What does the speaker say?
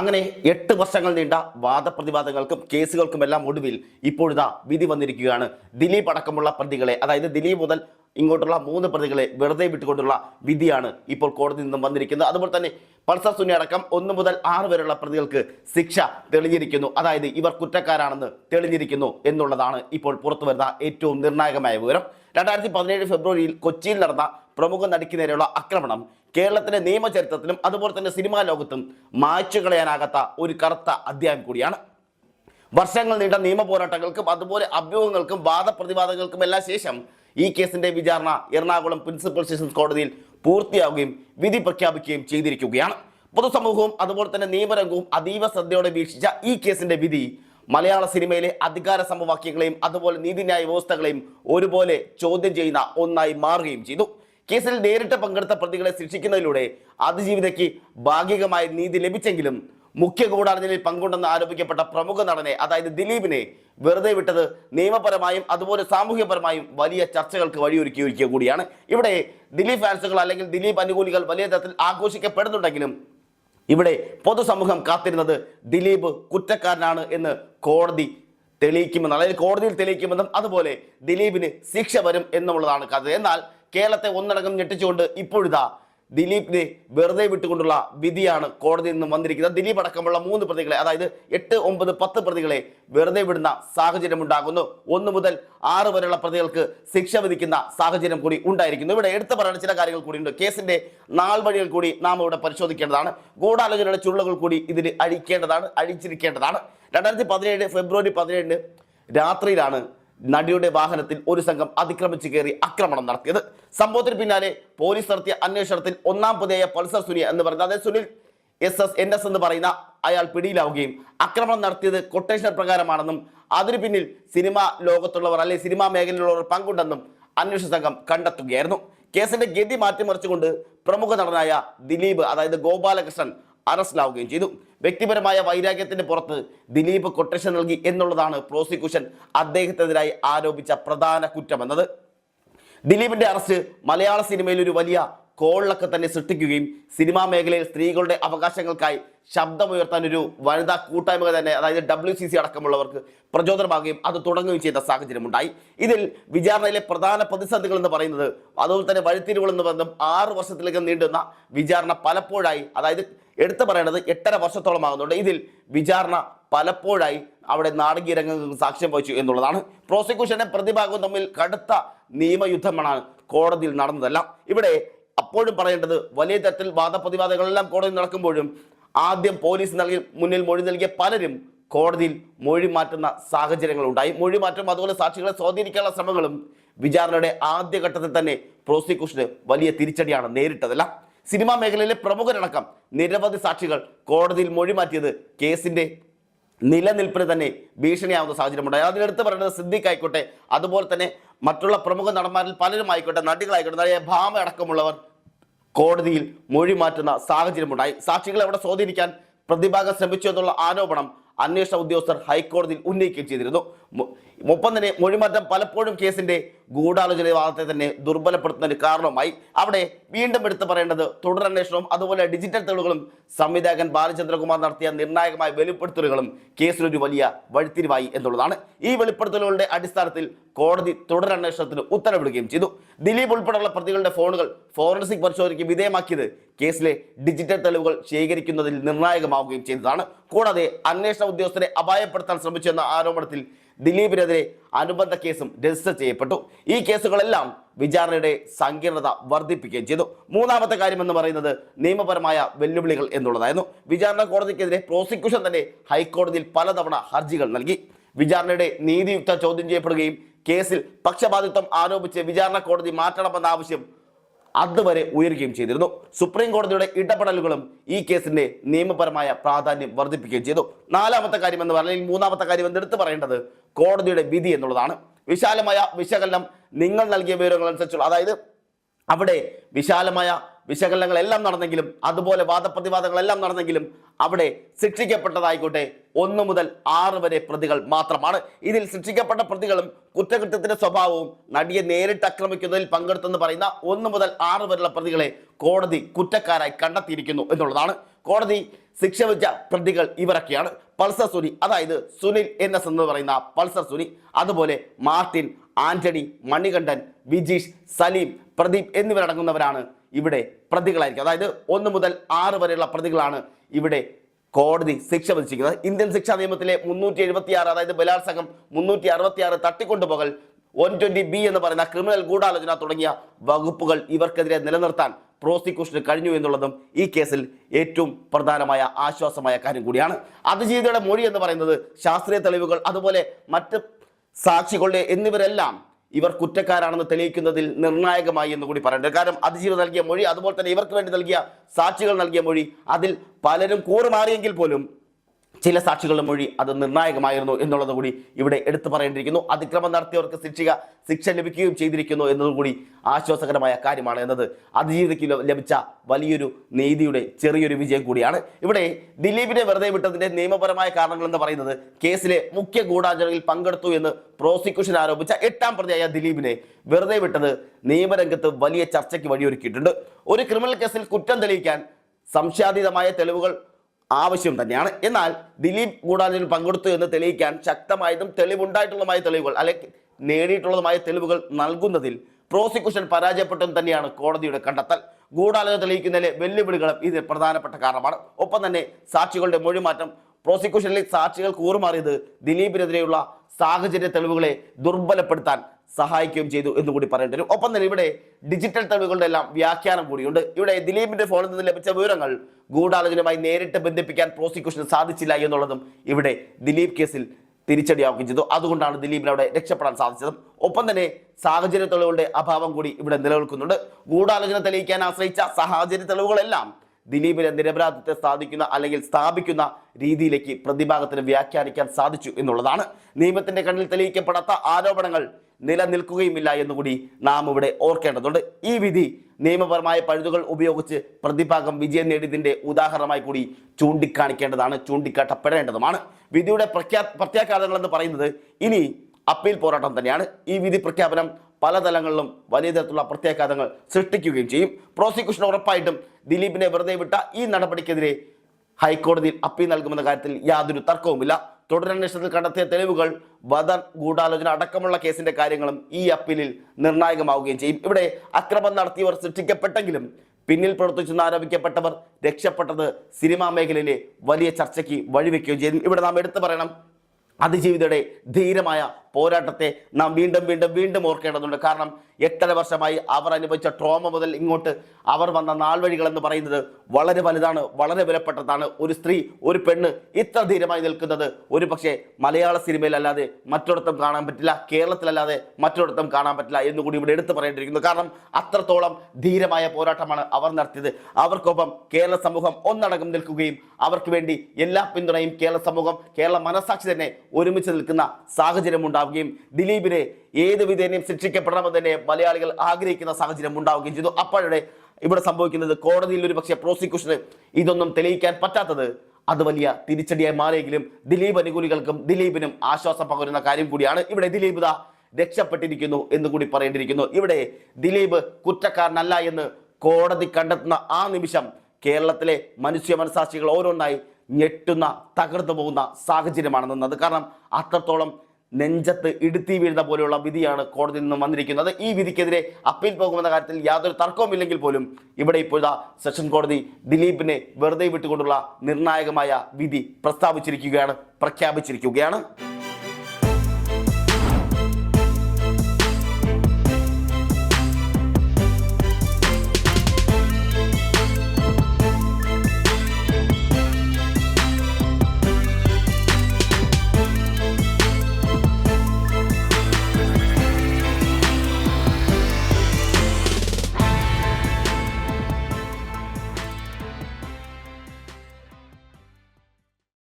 അങ്ങനെ എട്ട് വർഷങ്ങൾ നീണ്ട വാദപ്രതിവാദങ്ങൾക്കും കേസുകൾക്കുമെല്ലാം ഒടുവിൽ ഇപ്പോഴിതാ വിധി വന്നിരിക്കുകയാണ്. ദിലീപ് അടക്കമുള്ള പ്രതികളെ അതായത് ദിലീപ് മുതൽ ഇങ്ങോട്ടുള്ള മൂന്ന് പ്രതികളെ വെറുതെ വിട്ടുകൊണ്ടുള്ള വിധിയാണ് ഇപ്പോൾ കോടതി നിന്നും വന്നിരിക്കുന്നത്. അതുപോലെ തന്നെ പൾസർ സുനി അടക്കം ഒന്ന് മുതൽ ആറ് വരെയുള്ള പ്രതികൾക്ക് ശിക്ഷ തെളിഞ്ഞിരിക്കുന്നു. അതായത് ഇവർ കുറ്റക്കാരാണെന്ന് തെളിഞ്ഞിരിക്കുന്നു എന്നുള്ളതാണ് ഇപ്പോൾ പുറത്തു വരുന്ന ഏറ്റവും നിർണായകമായ വിവരം. രണ്ടായിരത്തി പതിനേഴ് ഫെബ്രുവരിയിൽ കൊച്ചിയിൽ നടന്ന പ്രമുഖ നടിക്ക് നേരെയുള്ള ആക്രമണം കേരളത്തിന്റെ നിയമചരിത്രത്തിലും അതുപോലെ തന്നെ സിനിമാ ലോകത്തും മായ്ച്ചു കളയാനാകാത്ത ഒരു കറുത്ത അധ്യായം കൂടിയാണ്. വർഷങ്ങൾ നീണ്ട നിയമ പോരാട്ടങ്ങൾക്കും അതുപോലെ അഭ്യൂഹങ്ങൾക്കും വാദപ്രതിവാദങ്ങൾക്കും എല്ലാം ശേഷം ഈ കേസിന്റെ വിചാരണ എറണാകുളം പ്രിൻസിപ്പൽ സെഷൻസ് കോടതിയിൽ പൂർത്തിയാവുകയും വിധി പ്രഖ്യാപിക്കുകയും ചെയ്തിരിക്കുകയാണ്. പൊതുസമൂഹവും അതുപോലെ തന്നെ നിയമരംഗവും അതീവ ശ്രദ്ധയോടെ വീക്ഷിച്ച ഈ കേസിന്റെ വിധി മലയാള സിനിമയിലെ അധികാര സമവാക്യങ്ങളെയും അതുപോലെ നീതിന്യായ വ്യവസ്ഥകളെയും ഒരുപോലെ ചോദ്യം ചെയ്യുന്ന ഒന്നായി മാറുകയും ചെയ്തു. കേസിൽ നേരിട്ട് പങ്കെടുത്ത പ്രതികളെ ശിക്ഷിക്കുന്നതിലൂടെ അതിജീവിതയ്ക്ക് ഭാഗികമായ നീതി ലഭിച്ചെങ്കിലും മുഖ്യ ഗൂഢാലോചനയിൽ പങ്കുണ്ടെന്ന് ആരോപിക്കപ്പെട്ട പ്രമുഖ നടനെ അതായത് ദിലീപിനെ വെറുതെ വിട്ടത് നിയമപരമായും അതുപോലെ സാമൂഹ്യപരമായും വലിയ ചർച്ചകൾക്ക് വഴിയൊരുക്കിയിരിക്കുക കൂടിയാണ്. ഇവിടെ ദിലീപ് ഫാൻസുകൾ അല്ലെങ്കിൽ ദിലീപ് അനുകൂലികൾ വലിയ തരത്തിൽ ആഘോഷിക്കപ്പെടുന്നുണ്ടെങ്കിലും ഇവിടെ പൊതുസമൂഹം കാത്തിരുന്നത് ദിലീപ് കുറ്റക്കാരനാണ് എന്ന് കോടതി തെളിയിക്കുമെന്ന് അതായത് കോടതിയിൽ തെളിയിക്കുമെന്നും അതുപോലെ ദിലീപിന് ശിക്ഷ വരും എന്നുള്ളതാണ് കഥ. എന്നാൽ കേരളത്തെ ഒന്നടങ്കം ഞെട്ടിച്ചുകൊണ്ട് ഇപ്പോഴിതാ ദിലീപിനെ വെറുതെ വിട്ടുകൊണ്ടുള്ള വിധിയാണ് കോടതിയിൽ നിന്നും വന്നിരിക്കുന്നത്. ദിലീപ് അടക്കമുള്ള മൂന്ന് പ്രതികളെ അതായത് എട്ട് ഒമ്പത് പത്ത് പ്രതികളെ വെറുതെ വിടുന്ന സാഹചര്യം ഉണ്ടാകുന്നു. ഒന്ന് മുതൽ ആറ് വരെയുള്ള പ്രതികൾക്ക് ശിക്ഷ വിധിക്കുന്ന സാഹചര്യം കൂടി ഉണ്ടായിരിക്കുന്നു. ഇവിടെ എടുത്തു പറയുന്ന ചില കാര്യങ്ങൾ കൂടിയുണ്ട്. കേസിന്റെ നാൾ വഴികൾ കൂടി നാം ഇവിടെ പരിശോധിക്കേണ്ടതാണ്. ഗൂഢാലോചനയുടെ ചുരുളുകൾ കൂടി ഇതിൽ അഴിക്കേണ്ടതാണ് അഴിച്ചിരിക്കേണ്ടതാണ്. രണ്ടായിരത്തി പതിനേഴ് ഫെബ്രുവരി പതിനേഴിന് രാത്രിയിലാണ് നടിയുടെ വാഹനത്തിൽ ഒരു സംഘം അതിക്രമിച്ചു കയറി ആക്രമണം നടത്തിയത്. സംഭവത്തിന് പിന്നാലെ പോലീസ് നടത്തിയ അന്വേഷണത്തിൽ ഒന്നാം പ്രതിയായ പൾസർ സുനിയ എന്ന് പറയുന്നത് അതായത് Sunil S S N S എന്ന് പറയുന്ന അയാൾ പിടിയിലാവുകയും ആക്രമണം നടത്തിയത് കൊട്ടേഷൻ പ്രകാരമാണെന്നും അതിനു പിന്നിൽ സിനിമ ലോകത്തുള്ളവർ അല്ലെങ്കിൽ സിനിമാ മേഖലയിലുള്ളവർ പങ്കുണ്ടെന്നും അന്വേഷണ സംഘം കണ്ടെത്തുകയായിരുന്നു. കേസിന്റെ ഗതി മാറ്റിമറിച്ചുകൊണ്ട് പ്രമുഖ നടനായ ദിലീപ് അതായത് ഗോപാലകൃഷ്ണൻ അറസ്റ്റിലാവുകയും ചെയ്തു. വ്യക്തിപരമായ വൈരാഗ്യത്തിന് പുറത്ത് ദിലീപ് കൊട്ടേഷൻ നൽകി എന്നുള്ളതാണ് പ്രോസിക്യൂഷൻ അദ്ദേഹത്തിനെതിരായി ആരോപിച്ച പ്രധാന കുറ്റമെന്നത്. ദിലീപിന്റെ അറസ്റ്റ് മലയാള സിനിമയിൽ ഒരു വലിയ കോളിളൊക്കെ തന്നെ സൃഷ്ടിക്കുകയും സിനിമാ മേഖലയിൽ സ്ത്രീകളുടെ അവകാശങ്ങൾക്കായി ശബ്ദമുയർത്താൻ ഒരു വനിതാ കൂട്ടായ്മ തന്നെ അതായത് ഡബ്ല്യു സി സി അടക്കമുള്ളവർക്ക് പ്രചോദനമാകുകയും അത് തുടങ്ങുകയും ചെയ്ത സാഹചര്യമുണ്ടായി. ഇതിൽ വിചാരണയിലെ പ്രധാന പ്രതിസന്ധികൾ എന്ന് പറയുന്നത് അതുപോലെ തന്നെ വഴിത്തിരിവുകൾ എന്ന് പറയുന്നത് ആറ് വർഷത്തിലേക്ക് നീണ്ടുന്ന വിചാരണ പലപ്പോഴായി അതായത് എടുത്തു പറയേണ്ടത് എട്ടര വർഷത്തോളം ആകുന്നുണ്ട് ഇതിൽ വിചാരണ പലപ്പോഴായി അവിടെ നാടകീയ സാക്ഷ്യം വഹിച്ചു എന്നുള്ളതാണ്. പ്രോസിക്യൂഷന്റെ പ്രതിഭാഗവും തമ്മിൽ കടുത്ത നിയമയുദ്ധമാണ് കോടതിയിൽ നടന്നതെല്ലാം. ഇവിടെ അപ്പോഴും പറയേണ്ടത് വലിയ തരത്തിൽ വാദപ്രതിവാദങ്ങളെല്ലാം കോടതി നടക്കുമ്പോഴും ആദ്യം പോലീസ് നൽകി മുന്നിൽ മൊഴി നൽകിയ പലരും കോടതിയിൽ മൊഴി മാറ്റുന്ന സാഹചര്യങ്ങൾ ഉണ്ടായി മൊഴി മാറ്റം അതുപോലെ സാക്ഷികളെ സ്വാധീനിക്കാനുള്ള ശ്രമങ്ങളും വിചാരണയുടെ ആദ്യഘട്ടത്തിൽ തന്നെ പ്രോസിക്യൂഷന് വലിയ തിരിച്ചടിയാണ് നേരിട്ടതല്ല. സിനിമാ മേഖലയിലെ പ്രമുഖരടക്കം നിരവധി സാക്ഷികൾ കോടതിയിൽ മൊഴി മാറ്റിയത് കേസിന്റെ നിലനിൽപ്പിന് തന്നെ ഭീഷണിയാവുന്ന സാഹചര്യമുണ്ടായി. അതിലെടുത്ത് പറയുന്നത് സിദ്ദിഖ് ആയിക്കോട്ടെ അതുപോലെ തന്നെ മറ്റുള്ള പ്രമുഖ നടന്മാരിൽ പലരും ആയിക്കോട്ടെ നടികളായിക്കോട്ടെ ഭാമ അടക്കമുള്ളവർ കോടതിയിൽ മൊഴി മാറ്റുന്ന സാഹചര്യമുണ്ടായി. സാക്ഷികളെ അവിടെ സ്വാധീനിക്കാൻ പ്രതിഭാഗം ശ്രമിച്ചു എന്നുള്ള ആരോപണം അന്വേഷണ ഉദ്യോഗസ്ഥർ ഹൈക്കോടതിയിൽ ഉന്നയിക്കുകയും ചെയ്തിരുന്നു. ഒപ്പം തന്നെ മൊഴിമാറ്റം പലപ്പോഴും കേസിന്റെ ഗൂഢാലോചന വാദത്തെ തന്നെ ദുർബലപ്പെടുത്തുന്നതിന് കാരണമായി അവിടെ വീണ്ടും എടുത്തു പറയേണ്ടത് തുടരന്വേഷണവും അതുപോലെ ഡിജിറ്റൽ തെളിവുകളും സംവിധായകൻ ബാലചന്ദ്രകുമാർ നടത്തിയ നിർണായകമായ വെളിപ്പെടുത്തലുകളും കേസിലൊരു വലിയ വഴിത്തിരിവായി എന്നുള്ളതാണ്. ഈ വെളിപ്പെടുത്തലുകളുടെ അടിസ്ഥാനത്തിൽ കോടതി തുടരന്വേഷണത്തിന് ഉത്തരവിടുകയും ചെയ്തു. ദിലീപ് ഉൾപ്പെടെയുള്ള പ്രതികളുടെ ഫോണുകൾ ഫോറൻസിക് പരിശോധനയ്ക്ക് വിധേയമാക്കിയത് കേസിലെ ഡിജിറ്റൽ തെളിവുകൾ ശേഖരിക്കുന്നതിൽ നിർണായകമാവുകയും ചെയ്തതാണ്. കൂടാതെ അന്വേഷണ ഉദ്യോഗസ്ഥരെ അപായപ്പെടുത്താൻ ശ്രമിച്ചെന്ന ആരോപണത്തിൽ ദിലീപിനെതിരെ അനുബന്ധ കേസും രജിസ്റ്റർ ചെയ്യപ്പെട്ടു. ഈ കേസുകളെല്ലാം വിചാരണയുടെ സങ്കീർണത വർദ്ധിപ്പിക്കുകയും ചെയ്തു. മൂന്നാമത്തെ കാര്യം എന്ന് പറയുന്നത് നിയമപരമായ വെല്ലുവിളികൾ എന്നുള്ളതായിരുന്നു. വിചാരണ കോടതിക്കെതിരെ പ്രോസിക്യൂഷൻ തന്നെ ഹൈക്കോടതിയിൽ പലതവണ ഹർജികൾ നൽകി. വിചാരണയുടെ നീതിയുക്ത ചോദ്യം ചെയ്യപ്പെടുകയും കേസിൽ പക്ഷപാതിത്വം ആരോപിച്ച് വിചാരണ കോടതി മാറ്റണമെന്ന ആവശ്യം അതുവരെ ഉയരുകയും ചെയ്തിരുന്നു. സുപ്രീം കോടതിയുടെ ഇടപെടലുകളും ഈ കേസിന്റെ നിയമപരമായ പ്രാധാന്യം വർദ്ധിപ്പിക്കുകയും ചെയ്തു. നാലാമത്തെ കാര്യം എന്ന് പറഞ്ഞാൽ മൂന്നാമത്തെ കാര്യം എന്ന് എടുത്തു പറയേണ്ടത് കോടതിയുടെ വിധി എന്നുള്ളതാണ്. വിശാലമായ വിശകലനം നിങ്ങൾ നൽകിയ വിവരങ്ങൾ അനുസരിച്ചുള്ള അതായത് അവിടെ വിശാലമായ വിശകലനങ്ങളെല്ലാം നടന്നെങ്കിലും അതുപോലെ വാദപ്രതിവാദങ്ങളെല്ലാം നടന്നെങ്കിലും അവിടെ ശിക്ഷിക്കപ്പെട്ടതായിക്കോട്ടെ ഒന്ന് മുതൽ ആറ് വരെ പ്രതികൾ മാത്രമാണ്. ഇതിൽ ശിക്ഷിക്കപ്പെട്ട പ്രതികളും കുറ്റകൃത്യത്തിന്റെ സ്വഭാവവും നടിയെ നേരിട്ട് ആക്രമിക്കുന്നതിൽ പങ്കെടുത്തെന്ന് പറയുന്ന ഒന്ന് മുതൽ ആറ് വരെയുള്ള പ്രതികളെ കോടതി കുറ്റക്കാരായി കണ്ടെത്തിയിരിക്കുന്നു എന്നുള്ളതാണ്. കോടതി ശിക്ഷ വെച്ച പ്രതികൾ ഇവരൊക്കെയാണ്. പൾസർ സുനി അതായത് സുനിൽ എൻ എസ് എന്ന് പറയുന്ന പൾസർ സുനി അതുപോലെ മാർട്ടിൻ ആന്റണി മണികണ്ഠൻ വിജീഷ് സലീം പ്രദീപ് എന്നിവരടങ്ങുന്നവരാണ് ഇവിടെ പ്രതികളായിരിക്കും. അതായത് ഒന്ന് മുതൽ ആറ് വരെയുള്ള പ്രതികളാണ് ഇവിടെ കോടതി ശിക്ഷ വിധിച്ചിരിക്കുന്നത്. ഇന്ത്യൻ ശിക്ഷാ നിയമത്തിലെ മുന്നൂറ്റി എഴുപത്തി ആറ് അതായത് ബലാത്സംഗം മുന്നൂറ്റി അറുപത്തി ആറ് തട്ടിക്കൊണ്ടുപോകൽ വൺ ട്വന്റി ബി എന്ന് പറയുന്ന ക്രിമിനൽ ഗൂഢാലോചന തുടങ്ങിയ വകുപ്പുകൾ ഇവർക്കെതിരെ നിലനിർത്താൻ പ്രോസിക്യൂഷന് കഴിഞ്ഞു എന്നുള്ളതും ഈ കേസിൽ ഏറ്റവും പ്രധാനമായ ആശ്വാസമായ കാര്യം കൂടിയാണ്. അതിജീവിതയുടെ മൊഴി എന്ന് പറയുന്നത് ശാസ്ത്രീയ തെളിവുകൾ അതുപോലെ മറ്റ് സാക്ഷികളുടെ എന്നിവരെല്ലാം ഇവർ കുറ്റക്കാരാണെന്ന് തെളിയിക്കുന്നതിൽ നിർണായകമായി എന്ന് കൂടി പറയേണ്ടത്. കാരണം അതിജീവ നൽകിയ മൊഴി അതുപോലെ തന്നെ ഇവർക്ക് വേണ്ടി നൽകിയ സാക്ഷികൾ നൽകിയ മൊഴി അതിൽ പലരും കൂറുമാറിയെങ്കിൽ പോലും ചില സാക്ഷികളുടെ മൊഴി അത് നിർണായകമായിരുന്നു എന്നുള്ളത് കൂടി ഇവിടെ എടുത്തു പറയേണ്ടിയിരിക്കുന്നു. അതിക്രമം നടത്തിയവർക്ക് ശിക്ഷിക ശിക്ഷ ലഭിക്കുകയും ചെയ്തിരിക്കുന്നു എന്നതുകൂടി ആശ്വാസകരമായ കാര്യമാണ് എന്നത് അതിജീവിതയ്ക്ക് ലഭിച്ച വലിയൊരു നീതിയുടെ ചെറിയൊരു വിജയം കൂടിയാണ്. ഇവിടെ ദിലീപിനെ വെറുതെ വിട്ടതിന്റെ നിയമപരമായ കാരണങ്ങൾ എന്ന് പറയുന്നത് കേസിലെ മുഖ്യ ഗൂഢാചരണയിൽ പങ്കെടുത്തു എന്ന് പ്രോസിക്യൂഷൻ ആരോപിച്ച എട്ടാം പ്രതിയായ ദിലീപിനെ വെറുതെ വിട്ടത് നിയമരംഗത്ത് വലിയ ചർച്ചയ്ക്ക് വഴിയൊരുക്കിയിട്ടുണ്ട്. ഒരു ക്രിമിനൽ കേസിൽ കുറ്റം തെളിയിക്കാൻ സംശയാതീതമായ തെളിവുകൾ ആവശ്യം തന്നെയാണ്. എന്നാൽ ദിലീപ് ഗൂഢാലോചനയിൽ പങ്കെടുത്തു എന്ന് തെളിയിക്കാൻ ശക്തമായതും തെളിവുണ്ടായിട്ടുള്ളതുമായ തെളിവുകൾ അല്ലെങ്കിൽ നേടിയിട്ടുള്ളതുമായ തെളിവുകൾ നൽകുന്നതിൽ പ്രോസിക്യൂഷൻ പരാജയപ്പെട്ടെന്ന് തന്നെയാണ് കോടതിയുടെ കണ്ടെത്തൽ. ഗൂഢാലോചന തെളിയിക്കുന്നതിലെ വെല്ലുവിളികളും ഇത് പ്രധാനപ്പെട്ട കാരണമാണ്. ഒപ്പം തന്നെ സാക്ഷികളുടെ മൊഴിമാറ്റം പ്രോസിക്യൂഷനിലെ സാക്ഷികൾ കൂറുമാറിയത് ദിലീപിനെതിരെയുള്ള സാഹചര്യ തെളിവുകളെ ദുർബലപ്പെടുത്താൻ സഹായിക്കുകയും ചെയ്തു എന്ന് കൂടി പറയേണ്ടി വരും. ഒപ്പം തന്നെ ഇവിടെ ഡിജിറ്റൽ തെളിവുകളുടെ എല്ലാം വ്യാഖ്യാനം കൂടിയുണ്ട്. ഇവിടെ ദിലീപിന്റെ ഫോണിൽ നിന്ന് ലഭിച്ച വിവരങ്ങൾ ഗൂഢാലോചനയുമായി നേരിട്ട് ബന്ധിപ്പിക്കാൻ പ്രോസിക്യൂഷന് സാധിച്ചില്ല എന്നുള്ളതും ഇവിടെ ദിലീപ് കേസിൽ തിരിച്ചടിയാവുകയും ചെയ്തു. അതുകൊണ്ടാണ് ദിലീപിന് അവിടെ രക്ഷപ്പെടാൻ സാധിച്ചതും. ഒപ്പം തന്നെ സാഹചര്യ തെളിവുകളുടെ അഭാവം കൂടി ഇവിടെ നിലനിൽക്കുന്നുണ്ട്. ഗൂഢാലോചന തെളിയിക്കാൻ ആശ്രയിച്ച സാഹചര്യ തെളിവുകളെല്ലാം ദിലീപിന്റെ നിരപരാധിത്വത്തെ സ്ഥാപിക്കുന്ന അല്ലെങ്കിൽ സ്ഥാപിക്കുന്ന രീതിയിലേക്ക് പ്രതിഭാഗത്തിന് വ്യാഖ്യാനിക്കാൻ സാധിച്ചു എന്നുള്ളതാണ്. നിയമത്തിന്റെ കണ്ണിൽ തെളിയിക്കപ്പെടാത്ത ആരോപണങ്ങൾ നിലനിൽക്കുകയുമില്ല എന്നുകൂടി നാം ഇവിടെ ഓർക്കേണ്ടതുണ്ട്. ഈ വിധി നിയമപരമായ പഴുതുകൾ ഉപയോഗിച്ച് പ്രതിഭാഗം വിജയം നേടിയതിന്റെ ഉദാഹരണമായി കൂടി ചൂണ്ടിക്കാണിക്കേണ്ടതാണ് ചൂണ്ടിക്കാട്ടപ്പെടേണ്ടതുമാണ്. വിധിയുടെ പ്രഖ്യാ പ്രത്യാഘാതങ്ങൾ എന്ന് പറയുന്നത് ഇനി അപ്പീൽ പോരാട്ടം തന്നെയാണ്. ഈ വിധി പ്രഖ്യാപനം പല തലങ്ങളിലും വലിയ തരത്തിലുള്ള പ്രത്യാഘാതങ്ങൾ സൃഷ്ടിക്കുകയും ചെയ്യും. പ്രോസിക്യൂഷൻ ഉറപ്പായിട്ടും ദിലീപിനെ വെറുതെ വിട്ട ഈ നടപടിക്കെതിരെ ഹൈക്കോടതിയിൽ അപ്പീൽ നൽകുമെന്ന കാര്യത്തിൽ യാതൊരു തർക്കവുമില്ല. തുടരന്വേഷണത്തിൽ കണ്ടെത്തിയ തെളിവുകൾ വധ ഗൂഢാലോചന അടക്കമുള്ള കേസിന്റെ കാര്യങ്ങളും ഈ അപ്പീലിൽ നിർണായകമാവുകയും ചെയ്യും. ഇവിടെ അക്രമം നടത്തിയവർ സൃഷ്ടിക്കപ്പെട്ടെങ്കിലും പിന്നിൽ പ്രവർത്തിച്ചെന്ന് ആരോപിക്കപ്പെട്ടവർ രക്ഷപ്പെട്ടത് സിനിമാ മേഖലയിലെ വലിയ ചർച്ചയ്ക്ക് വഴിവെക്കുകയും ചെയ്തു ഇവിടെ നാം എടുത്തു പറയണം അതിജീവിതയുടെ ധീരമായ പോരാട്ടത്തെ നാം വീണ്ടും വീണ്ടും വീണ്ടും ഓർക്കേണ്ടതുണ്ട്. കാരണം എട്ടര വർഷമായി അവർ അനുഭവിച്ച ട്രോമ മുതൽ ഇങ്ങോട്ട് അവർ വന്ന നാൾവഴികൾ എന്ന് പറയുന്നത് വളരെ വലുതാണ് വളരെ വിലപ്പെട്ടതാണ്. ഒരു സ്ത്രീ ഒരു പെണ്ണ് ഇത്ര ധീരമായി നിൽക്കുന്നത് ഒരു പക്ഷേ മലയാള സിനിമയിലല്ലാതെ മറ്റൊരിടത്തും കാണാൻ പറ്റില്ല കേരളത്തിലല്ലാതെ മറ്റൊരിടത്തും കാണാൻ പറ്റില്ല എന്നുകൂടി ഇവിടെ എടുത്തു പറയേണ്ടിയിരിക്കുന്നു. കാരണം അത്രത്തോളം ധീരമായ പോരാട്ടമാണ് അവർ നടത്തിയത്. അവർക്കൊപ്പം കേരള സമൂഹം ഒന്നടങ്കം നിൽക്കുകയും അവർക്ക് വേണ്ടി എല്ലാ പിന്തുണയും കേരള സമൂഹം കേരള മനസാക്ഷി തന്നെ ഒരുമിച്ച് നിൽക്കുന്ന സാഹചര്യം ഉണ്ടാവുകയും ദിലീപിനെ ഏത് വിധേനയും ശിക്ഷിക്കപ്പെടണമെന്ന് തന്നെ മലയാളികൾ ആഗ്രഹിക്കുന്ന സാഹചര്യം ഉണ്ടാവുകയും ചെയ്തു. അപ്പോഴേ ഇവിടെ സംഭവിക്കുന്നത് കോടതിയിൽ ഒരു പക്ഷേ പ്രോസിക്യൂഷന് ഇതൊന്നും തെളിയിക്കാൻ പറ്റാത്തത് അത് വലിയ തിരിച്ചടിയായി മാറിയെങ്കിലും ദിലീപ് അനുകൂലികൾക്കും ദിലീപിനും ആശ്വാസം പകരുന്ന കാര്യം കൂടിയാണ്. ഇവിടെ ദിലീപ് ദാ രക്ഷപ്പെട്ടിരിക്കുന്നു എന്ന് കൂടി പറയേണ്ടിയിരിക്കുന്നു. ഇവിടെ ദിലീപ് കുറ്റക്കാരനല്ല എന്ന് കോടതി കണ്ടെത്തുന്ന ആ നിമിഷം കേരളത്തിലെ മനുഷ്യ മനസാക്ഷികൾ ഓരോന്നായി ഞെട്ടുന്ന തകർന്നു പോകുന്ന സാഹചര്യമാണ് നിന്നത് കാരണം അത്രത്തോളം നെഞ്ചത്ത് ഇടുത്തി വീഴുന്ന പോലെയുള്ള വിധിയാണ് കോടതിയിൽ നിന്നും വന്നിരിക്കുന്നത്. ഈ വിധിക്കെതിരെ അപ്പീൽ പോകുമെന്ന കാര്യത്തിൽ യാതൊരു തർക്കവുമില്ലെങ്കിൽ പോലും ഇവിടെ ഇപ്പോഴത്തെ സെഷൻ കോടതി ദിലീപിനെ വെറുതെ വിട്ടുകൊണ്ടുള്ള നിർണായകമായ വിധി പ്രസ്താവിച്ചിരിക്കുകയാണ് പ്രഖ്യാപിച്ചിരിക്കുകയാണ്.